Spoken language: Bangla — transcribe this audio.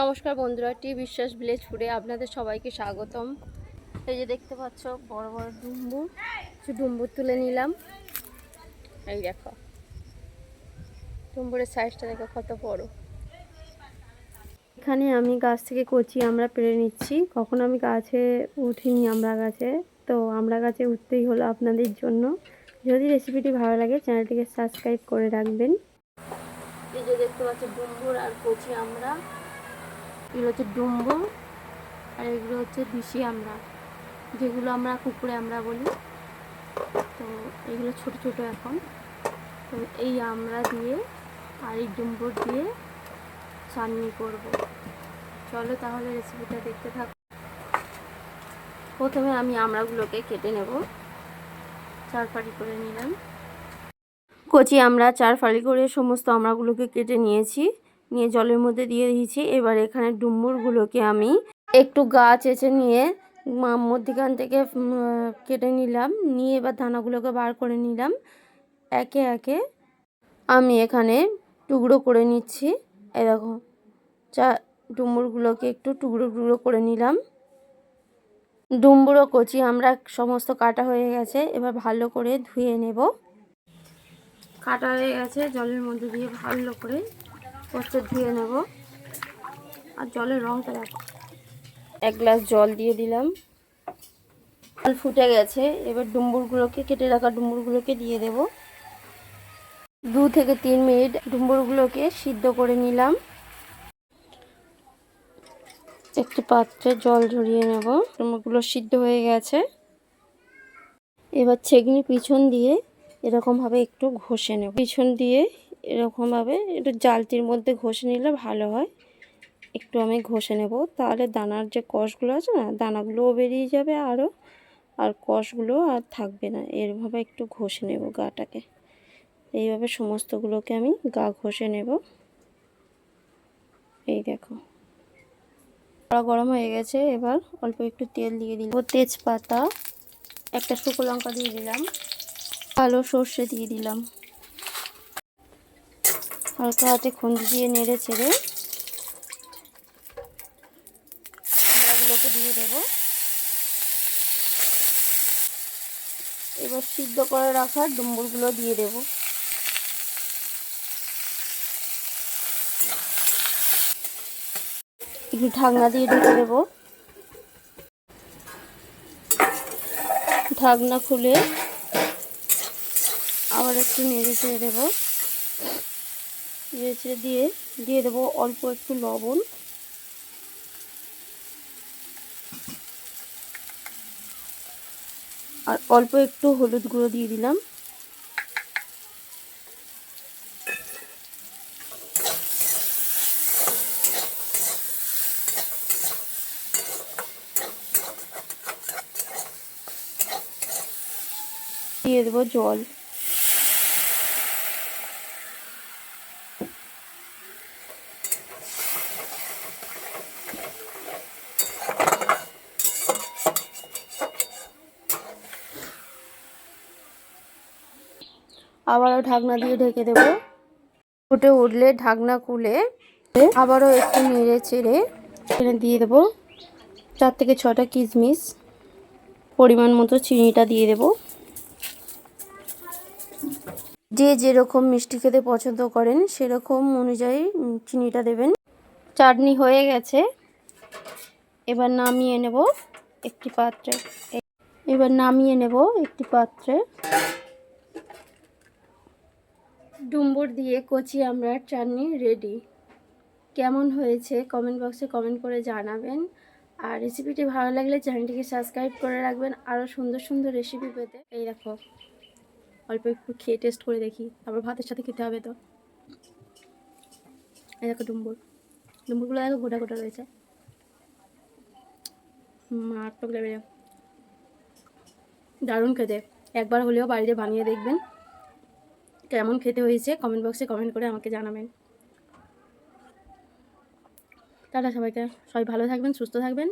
নমস্কার বন্ধুরা, টি বিশ্বাস ভিলেজ ফুডে আপনাদের সবাইকে স্বাগতম। এই যে দেখতে পাচ্ছ, বড় বড় ডুম্বুর কিছু ডুম্বুর তুলে নিলাম। এই দেখো ডুম্বুরের সাইজটা দেখো কত বড়। এখানে আমি গাছ থেকে কচি আমরা পেরে নিচ্ছি। কখন আমি গাছে উঠিনি আমরা গাছে। তো আমরা গাছে উঠতেই হলো আপনাদের জন্য। যদি রেসিপিটি ভালো লাগে চ্যানেলটিকে সাবস্ক্রাইব করে রাখবেন। এই যে দেখতে পাচ্ছ, ডুম্বুর আর কচি আমরা। এগুলো হচ্ছে ডুম্বুর আর এগুলো হচ্ছে বিশি আমরা যেগুলো আমরা কুকুরে আমরা বলি। তো এগুলো ছোট ছোট এখন। তো এই আমরা দিয়ে আর এই ডুম্বুর দিয়ে চাটনি করব। চলো তাহলে রেসিপিটা দেখতে থাকো। প্রথমে আমি আমড়াগুলোকে কেটে নেব। চার ফাড়ি করে নিলাম। কচি আমরা চার ফালি করে সমস্ত আমড়াগুলোকে কেটে নিয়েছি। নিয়ে জলের মধ্যে দিয়ে দিয়েছি। এবার এখানে ডুম্বুরগুলোকে আমি একটু গা চেঁচে নিয়ে মধ্যিখান থেকে কেটে নিলাম। নিয়ে এবার দানাগুলোকে বার করে নিলাম। একে একে আমি এখানে টুকরো করে নিচ্ছি। এই দেখো, চা ডুম্বুরগুলোকে একটু টুকরো টুকরো করে নিলাম। ডুম্বুরও কচি, আমরা সমস্ত কাটা হয়ে গেছে। এবার ভালো করে ধুয়ে নেব। কাটা হয়ে গেছে, জলের মধ্যে দিয়ে ভালো করে কষ্ট ধুয়ে নেব। আর জলের রঙটা দেখো। এক গ্লাস জল দিয়ে দিলাম। জল ফুটে গেছে। এবার ডুম্বুরগুলোকে, কেটে রাখা ডুম্বুরগুলোকে দিয়ে দেব। দু থেকে তিন মিনিট ডুম্বুরগুলোকে সিদ্ধ করে নিলাম। একটি পাত্রে জল ঝরিয়ে নেব। ডুম্বুরগুলো সিদ্ধ হয়ে গেছে। এবার ছেগনি পিছন দিয়ে এরকমভাবে একটু ঘষে নেব। পিছন দিয়ে এরকমভাবে একটু জালতির মধ্যে ঘষে নিলে ভালো হয়। একটু আমি ঘষে নেব। তাহলে দানার যে কষগুলো আছে না, দানাগুলোও বেরিয়ে যাবে আরও আর কষগুলো আর থাকবে না। এরভাবে একটু ঘষে নেব গাটাকে। এইভাবে সমস্তগুলোকে আমি গা ঘষে নেব। এই দেখো। কড়া গরম হয়ে গেছে। এবার অল্প একটু তেল দিয়ে দিলাম। তেজপাতা, একটা শুকনো লঙ্কা দিয়ে দিলাম। কালো সর্ষে দিয়ে দিলাম। হালকা হাতে খুন্তি দিয়ে নেড়ে ছেড়ে দিয়ে দেব। এবার সিদ্ধ করে রাখা ডুম্বুরগুলো দিয়ে দেব। একটু ঢাকনা দিয়ে ঢেকে দেব। ঢাকনা খুলে আবার একটু নেড়ে ছেড়ে দেবো। নেড়ে ছেড়ে দিয়ে দিয়ে দেবো অল্প একটু লবণ। আর অল্প একটু হলুদ গুঁড়ো দিয়ে দিলাম। দিয়ে দেবো জল। আবারও ঢাকনা দিয়ে ঢেকে দেব। ফুটে উঠলে ঢাকনা খুলে আবারও একটু নেড়ে চেড়ে এখানে দিয়ে দেবো। চার থেকে ছটা কিশমিশ পরিমাণ মতো চিনিটা দিয়ে দেব। যে যেরকম মিষ্টি খেতে পছন্দ করেন, সেরকম অনুযায়ী চিনিটা দেবেন। চাটনি হয়ে গেছে। এবার নামিয়ে নেব একটি পাত্রে। এবার নামিয়ে নেব একটি পাত্রে। ডুম্বুর দিয়ে কচি আমরা চাটনি রেডি কেমন হয়েছে? কমেন্ট বক্সে কমেন্ট করে জানাবেন। আর রেসিপিটি ভালো লাগলে চ্যানেলটিকে সাবস্ক্রাইব করে রাখবেন। আরও সুন্দর সুন্দর রেসিপি পেতে। এই দেখো, অল্প একটু খেয়ে টেস্ট করে দেখি। তারপর ভাতের সাথে খেতে হবে তো। এই দেখো ডুম্বুর। ডুম্বুরগুলো দেখো গোটা গোটা রয়েছে। মারাত্মক লেগে দারুণ খেতে। একবার হলেও বাড়িতে বানিয়ে দেখবেন। কেমন খেতে হয়েছে কমেন্ট বক্সে কমেন্ট করে আমাকে জানাবেন। টাটা সবাইকে, সবাই ভালো থাকবেন, সুস্থ থাকবেন।